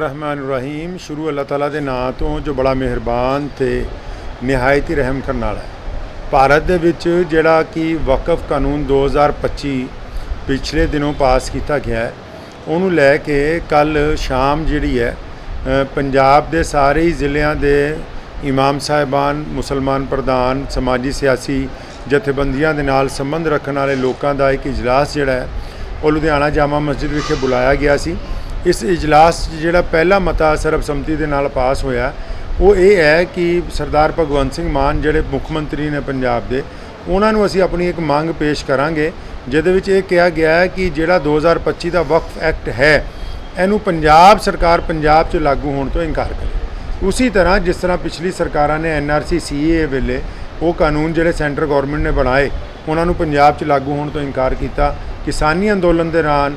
ਬਿਸਮਿਲ੍ਲਾਹਿਰਰਹਿਮਾਨਿਰਰਹੀਮ। ਸ਼ੁਰੂ ਅੱਲਾਹ ਤਾਲਾ ਦੇ ਨਾਂ ਤੋਂ ਜੋ ਬੜਾ ਮਿਹਰਬਾਨ ਤੇ ਨਿਹਾਇਤ ਹੀ ਰਹਿਮ ਕਰਨ ਵਾਲਾ ਹੈ। ਭਾਰਤ ਦੇ ਵਿੱਚ ਜਿਹੜਾ ਕਿ ਵਕਫ ਕਾਨੂੰਨ 2025 ਪਿਛਲੇ ਦਿਨੋਂ ਪਾਸ ਕੀਤਾ ਗਿਆ ਹੈ, ਉਹਨੂੰ ਲੈ ਕੇ ਕੱਲ ਸ਼ਾਮ ਜਿਹੜੀ ਹੈ ਪੰਜਾਬ ਦੇ ਸਾਰੇ ਹੀ ਜ਼ਿਲ੍ਹਿਆਂ ਦੇ ਇਮਾਮ ਸਾਹਿਬਾਨ, ਮੁਸਲਮਾਨ ਪ੍ਰਧਾਨ, ਸਮਾਜੀ ਸਿਆਸੀ ਜਥੇਬੰਦੀਆਂ ਦੇ ਨਾਲ ਸੰਬੰਧ ਰੱਖਣ ਵਾਲੇ ਲੋਕਾਂ ਦਾ ਇੱਕ ਇਜਲਾਸ ਜਿਹੜਾ ਹੈ, ਉਹ ਲੁਧਿਆਣਾ ਜਾਮਾ ਮਸਜਿਦ ਵਿਖੇ ਬੁਲਾਇਆ ਗਿਆ ਸੀ। ਇਸ ਇਜਲਾਸ 'ਚ ਜਿਹੜਾ ਪਹਿਲਾ ਮਤਾ ਸਰਬਸੰਮਤੀ ਦੇ ਨਾਲ ਪਾਸ ਹੋਇਆ, ਉਹ ਇਹ ਹੈ ਕਿ ਸਰਦਾਰ ਭਗਵੰਤ ਸਿੰਘ ਮਾਨ ਜਿਹੜੇ ਮੁੱਖ ਮੰਤਰੀ ਨੇ ਪੰਜਾਬ ਦੇ, ਉਹਨਾਂ ਨੂੰ ਅਸੀਂ ਆਪਣੀ ਇੱਕ ਮੰਗ ਪੇਸ਼ ਕਰਾਂਗੇ, ਜਿਹਦੇ ਵਿੱਚ ਇਹ ਕਿਹਾ ਗਿਆ ਹੈ ਕਿ ਜਿਹੜਾ 2025 ਦਾ ਵਕਫ ਐਕਟ ਹੈ, ਇਹਨੂੰ ਪੰਜਾਬ ਸਰਕਾਰ ਪੰਜਾਬ 'ਚ ਲਾਗੂ ਹੋਣ ਤੋਂ ਇਨਕਾਰ ਕਰੇ। ਉਸੇ ਤਰ੍ਹਾਂ ਜਿਸ ਤਰ੍ਹਾਂ ਪਿਛਲੀ ਸਰਕਾਰਾਂ ਨੇ ਐਨਆਰਸੀ ਸੀਏ ਵੇਲੇ ਉਹ ਕਾਨੂੰਨ ਜਿਹੜੇ ਸੈਂਟਰ ਗਵਰਨਮੈਂਟ ਨੇ ਬਣਾਏ, ਉਹਨਾਂ ਨੂੰ ਪੰਜਾਬ 'ਚ ਲਾਗੂ ਹੋਣ ਤੋਂ ਇਨਕਾਰ ਕੀਤਾ, ਕਿਸਾਨੀ ਅੰਦੋਲਨ ਦੇ ਦੌਰਾਨ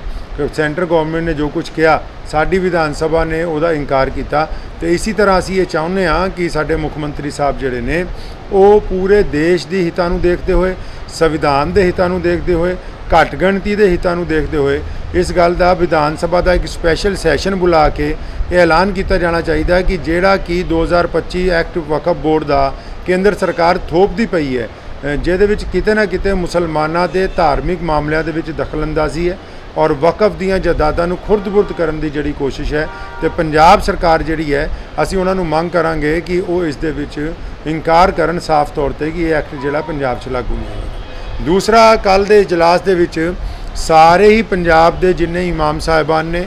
ਸੈਂਟਰ ਗਵਰਨਮੈਂਟ ਨੇ ਜੋ ਕੁਝ ਕਿਹਾ, ਸਾਡੀ ਵਿਧਾਨ ਸਭਾ ਨੇ ਉਹਦਾ ਇਨਕਾਰ ਕੀਤਾ। ਤੇ ਇਸੇ ਤਰ੍ਹਾਂ ਅਸੀਂ ਇਹ ਚਾਹੁੰਦੇ ਹਾਂ ਕਿ ਸਾਡੇ ਮੁੱਖ ਮੰਤਰੀ ਸਾਹਿਬ ਜਿਹੜੇ ਨੇ, ਉਹ ਪੂਰੇ ਦੇਸ਼ ਦੀ ਹਿੱਤਾਂ ਨੂੰ ਦੇਖਦੇ ਹੋਏ, ਸੰਵਿਧਾਨ ਦੇ ਹਿੱਤਾਂ ਨੂੰ ਦੇਖਦੇ ਹੋਏ, ਘੱਟ ਗਿਣਤੀ ਦੇ ਹਿੱਤਾਂ ਨੂੰ ਦੇਖਦੇ ਹੋਏ, ਇਸ ਗੱਲ ਦਾ ਵਿਧਾਨ ਸਭਾ ਦਾ ਇੱਕ ਸਪੈਸ਼ਲ ਸੈਸ਼ਨ ਬੁਲਾ ਕੇ ਇਹ ਐਲਾਨ ਕੀਤਾ ਜਾਣਾ ਚਾਹੀਦਾ ਕਿ ਜਿਹੜਾ ਕਿ 2025 ਐਕਟ ਵਕਫ ਬੋਰਡ ਦਾ ਕੇਂਦਰ ਸਰਕਾਰ ਥੋਪਦੀ ਪਈ ਹੈ ਜਿਹਦੇ ਵਿੱਚ ਕਿਤੇ ਨਾ ਕਿਤੇ ਮੁਸਲਮਾਨਾਂ ਦੇ ਧਾਰਮਿਕ ਮਾਮਲਿਆਂ ਦੇ ਵਿੱਚ ਦਖਲਅੰਦਾਜ਼ੀ ਹੈ। ਔਰ ਵਕਫ ਦੀਆਂ ਜਾਇਦਾਦਾਂ ਨੂੰ ਖੁਰਦ-ਬੁਰਦ ਕਰਨ ਦੀ ਜਿਹੜੀ ਕੋਸ਼ਿਸ਼ ਹੈ ਤੇ ਪੰਜਾਬ ਸਰਕਾਰ ਜਿਹੜੀ ਹੈ, ਅਸੀਂ ਉਹਨਾਂ ਨੂੰ ਮੰਗ ਕਰਾਂਗੇ ਕਿ ਉਹ ਇਸ ਦੇ ਵਿੱਚ ਇਨਕਾਰ ਕਰਨ ਸਾਫ਼ ਤੌਰ ਤੇ ਕਿ ਇਹ ਐਕਟ ਜਿਹੜਾ ਪੰਜਾਬ 'ਚ ਲਾਗੂ ਨਹੀਂ ਹੋਵੇਗਾ ਦੂਸਰਾ ਕੱਲ ਦੇ ਇਜਲਾਸ ਦੇ ਵਿੱਚ ਸਾਰੇ ਹੀ ਪੰਜਾਬ ਦੇ ਜਿੰਨੇ ਇਮਾਮ ਸਾਹਿਬਾਨ ਨੇ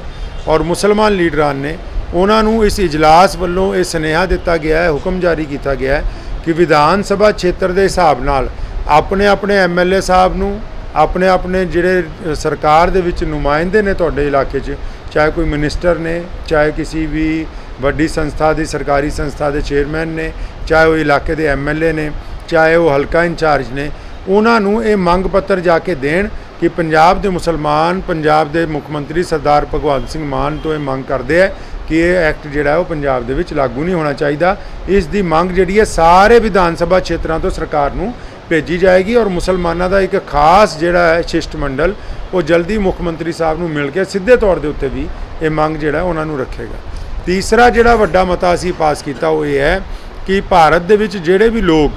ਔਰ ਮੁਸਲਮਾਨ ਲੀਡਰਾਂ ਨੇ, ਉਹਨਾਂ ਨੂੰ ਇਸ ਇਜਲਾਸ ਵੱਲੋਂ ਇਹ ਸੁਨੇਹਾ ਦਿੱਤਾ ਗਿਆ ਹੈ, ਹੁਕਮ ਜਾਰੀ ਕੀਤਾ ਗਿਆ ਹੈ ਕਿ ਵਿਧਾਨ ਸਭਾ ਖੇਤਰ ਦੇ ਹਿਸਾਬ ਨਾਲ ਆਪਣੇ ਆਪਣੇ ਐਮਐਲਏ ਸਾਹਿਬ ਨੂੰ ਆਪਣੇ ਆਪਣੇ ਜਿਹੜੇ ਸਰਕਾਰ ਦੇ ਵਿੱਚ ਨੁਮਾਇੰਦੇ ਨੇ ਤੁਹਾਡੇ ਇਲਾਕੇ 'ਚ, ਚਾਹੇ ਕੋਈ ਮਿਨਿਸਟਰ ਨੇ, ਚਾਹੇ ਕਿਸੇ ਵੀ ਵੱਡੀ ਸੰਸਥਾ ਦੀ ਸਰਕਾਰੀ ਸੰਸਥਾ ਦੇ ਚੇਅਰਮੈਨ ਨੇ, ਚਾਹੇ ਉਹ ਇਲਾਕੇ ਦੇ ਐਮਐਲਏ ਨੇ, ਚਾਹੇ ਉਹ ਹਲਕਾ ਇੰਚਾਰਜ ਨੇ, ਉਹਨਾਂ ਨੂੰ ਇਹ ਮੰਗ ਪੱਤਰ ਜਾ ਕੇ ਦੇਣ ਕਿ ਪੰਜਾਬ ਦੇ ਮੁਸਲਮਾਨ, ਪੰਜਾਬ ਦੇ ਮੁੱਖ ਮੰਤਰੀ ਸਰਦਾਰ ਭਗਵੰਤ ਸਿੰਘ ਮਾਨ ਤੋਂ ਇਹ ਮੰਗ ਕਰਦੇ ਆ ਕਿ ਇਹ ਐਕਟ ਜਿਹੜਾ ਉਹ ਪੰਜਾਬ ਦੇ ਵਿੱਚ ਲਾਗੂ ਨਹੀਂ ਹੋਣਾ ਚਾਹੀਦਾ। ਇਸ ਦੀ ਮੰਗ ਜਿਹੜੀ ਹੈ, ਸਾਰੇ ਵਿਧਾਨ ਸਭਾ ਖੇਤਰਾਂ ਤੋਂ ਸਰਕਾਰ ਨੂੰ ਭੇਜੀ ਜਾਏਗੀ ਔਰ ਮੁਸਲਮਾਨਾਂ ਦਾ ਇੱਕ ਖਾਸ ਜਿਹੜਾ ਹੈ ਸ਼ਿਸ਼ਟ ਮੰਡਲ ਉਹ ਜਲਦੀ ਮੁੱਖ ਮੰਤਰੀ ਸਾਹਿਬ ਨੂੰ ਮਿਲ ਕੇ ਸਿੱਧੇ ਤੌਰ ਦੇ ਉੱਤੇ ਵੀ ਇਹ ਮੰਗ ਜਿਹੜਾ ਉਹਨਾਂ ਨੂੰ ਰੱਖੇਗਾ। ਤੀਸਰਾ ਜਿਹੜਾ ਵੱਡਾ ਮਤਾ ਅਸੀਂ ਪਾਸ ਕੀਤਾ ਉਹ ਇਹ ਹੈ ਕਿ ਭਾਰਤ ਦੇ ਵਿੱਚ ਜਿਹੜੇ ਵੀ ਲੋਕ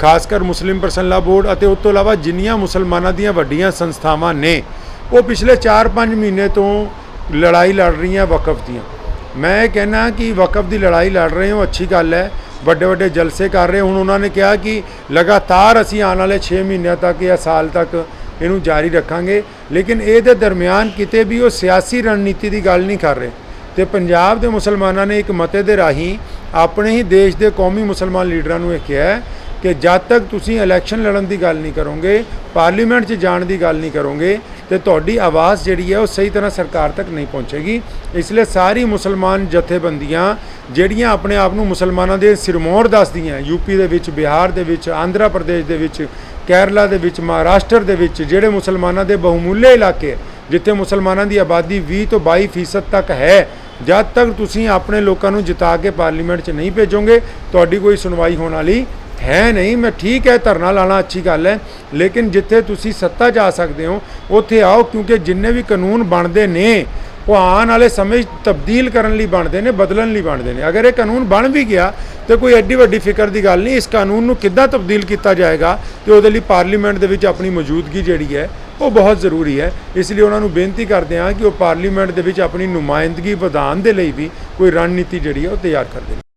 ਖਾਸ ਕਰ ਮੁਸਲਿਮ ਪਰਸਨਲਾ ਬੋਰਡ ਅਤੇ ਉਸ ਤੋਂ ਇਲਾਵਾ ਜਿੰਨੀਆਂ ਮੁਸਲਮਾਨਾਂ ਦੀਆਂ ਵੱਡੀਆਂ ਸੰਸਥਾਵਾਂ ਨੇ, ਉਹ ਪਿਛਲੇ 4-5 ਮਹੀਨੇ ਤੋਂ ਲੜਾਈ ਲੜ ਰਹੀਆਂ ਵਕਫ ਦੀਆਂ। ਮੈਂ ਇਹ ਕਹਿਣਾ ਕਿ ਵਕਫ ਦੀ ਲੜਾਈ ਲੜ ਰਹੇ ਹੋ, ਅੱਛੀ ਗੱਲ ਹੈ। ਵੱਡੇ ਵੱਡੇ ਜਲਸੇ ਕਰ ਰਹੇ। ਹੁਣ ਉਹਨਾਂ ਨੇ ਕਿਹਾ ਕਿ ਲਗਾਤਾਰ ਅਸੀਂ ਆਉਣ ਵਾਲੇ 6 ਮਹੀਨਿਆਂ ਤੱਕ ਜਾਂ ਸਾਲ ਤੱਕ ਇਹਨੂੰ ਜਾਰੀ ਰੱਖਾਂਗੇ। ਲੇਕਿਨ ਇਹਦੇ ਦਰਮਿਆਨ ਕਿਤੇ ਵੀ ਉਹ ਸਿਆਸੀ ਰਣਨੀਤੀ ਦੀ ਗੱਲ ਨਹੀਂ ਕਰ ਰਹੇ। ਤੇ ਪੰਜਾਬ ਦੇ ਮੁਸਲਮਾਨਾਂ ਨੇ ਇੱਕ ਮਤੇ ਦੇ ਰਾਹੀਂ ਆਪਣੇ ਹੀ ਦੇਸ਼ ਦੇ ਕੌਮੀ ਮੁਸਲਮਾਨ ਲੀਡਰਾਂ ਨੂੰ ਇਹ ਕਿਹਾ ਕਿ ਜਦ ਤੱਕ ਤੁਸੀਂ ਇਲੈਕਸ਼ਨ ਲੜਨ ਦੀ ਗੱਲ ਨਹੀਂ ਕਰੋਗੇ ਪਾਰਲੀਮੈਂਟ 'ਚ ਜਾਣ ਦੀ ਗੱਲ ਨਹੀਂ ਕਰੋਗੇ, ਤੇ ਤੁਹਾਡੀ ਆਵਾਜ਼ ਜਿਹੜੀ ਹੈ ਉਹ ਸਹੀ ਤਰ੍ਹਾਂ ਸਰਕਾਰ ਤੱਕ ਨਹੀਂ ਪਹੁੰਚੇਗੀ। ਇਸ ਲਈ ਸਾਰੀ ਮੁਸਲਮਾਨ ਜਥੇਬੰਦੀਆਂ ਜਿਹੜੀਆਂ ਆਪਣੇ ਆਪ ਨੂੰ ਮੁਸਲਮਾਨਾਂ ਦੇ ਸਿਰਮੌਰ ਦੱਸਦੀਆਂ ਯੂਪੀ ਦੇ ਵਿੱਚ, ਬਿਹਾਰ ਦੇ ਵਿੱਚ, ਆਂਧਰਾ ਪ੍ਰਦੇਸ਼ ਦੇ ਵਿੱਚ, ਕੇਰਲਾ ਦੇ ਵਿੱਚ, ਮਹਾਰਾਸ਼ਟਰ ਦੇ ਵਿੱਚ, ਜਿਹੜੇ ਮੁਸਲਮਾਨਾਂ ਦੇ ਬਹੁਮੁੱਲੇ ਇਲਾਕੇ, ਜਿੱਥੇ ਮੁਸਲਮਾਨਾਂ ਦੀ ਆਬਾਦੀ 20 ਤੋਂ 22% ਫੀਸਦ ਤੱਕ ਹੈ, ਜਦ ਤੱਕ ਤੁਸੀਂ ਆਪਣੇ ਲੋਕਾਂ ਨੂੰ ਜਿਤਾ ਕੇ ਪਾਰਲੀਮੈਂਟ 'ਚ ਨਹੀਂ ਭੇਜੋਗੇ, ਤੁਹਾਡੀ ਕੋਈ ਸੁਣਵਾਈ ਹੋਣ ਵਾਲੀ ਹੈ ਨਹੀਂ, ਮੈਂ ਠੀਕ ਹੈ, ਧਰਨਾ ਲਾਣਾ ਅੱਛੀ ਗੱਲ ਹੈ, ਲੇਕਿਨ ਜਿੱਥੇ ਤੁਸੀਂ ਸੱਤਾ ਜਾ ਸਕਦੇ ਹੋ, ਉੱਥੇ ਆਓ, ਕਿਉਂਕਿ ਜਿੰਨੇ ਵੀ ਕਾਨੂੰਨ ਬਣਦੇ ਨੇ, ਉਹ ਆਉਣ ਵਾਲੇ ਸਮੇਂ 'ਚ ਤਬਦੀਲ ਕਰਨ ਲਈ ਬਣਦੇ ਨੇ, ਬਦਲਣ ਲਈ ਬਣਦੇ ਨੇ। ਅਗਰ ਇਹ ਕਾਨੂੰਨ ਬਣ ਵੀ ਗਿਆ, ਤੇ ਕੋਈ ਐਡੀ ਵੱਡੀ ਫਿਕਰ ਦੀ ਗੱਲ ਨਹੀਂ, ਇਸ ਕਾਨੂੰਨ ਨੂੰ ਕਿੱਦਾਂ ਤਬਦੀਲ ਕੀਤਾ ਜਾਏਗਾ, ਤੇ ਉਹਦੇ ਲਈ ਪਾਰਲੀਮੈਂਟ ਦੇ ਵਿੱਚ ਆਪਣੀ ਮੌਜੂਦਗੀ ਜਿਹੜੀ ਹੈ, ਉਹ ਬਹੁਤ ਜ਼ਰੂਰੀ ਹੈ। ਇਸ ਲਈ ਉਹਨਾਂ ਨੂੰ ਬੇਨਤੀ ਕਰਦੇ ਹਾਂ ਕਿ ਉਹ ਪਾਰਲੀਮੈਂਟ ਦੇ ਵਿੱਚ ਆਪਣੀ ਨੁਮਾਇੰਦਗੀ ਵਧਾਉਣ ਦੇ ਲਈ ਵੀ ਕੋਈ ਰਣਨੀਤੀ ਜਿਹੜੀ ਹੈ, ਉਹ ਤਿਆਰ ਕਰਦੇ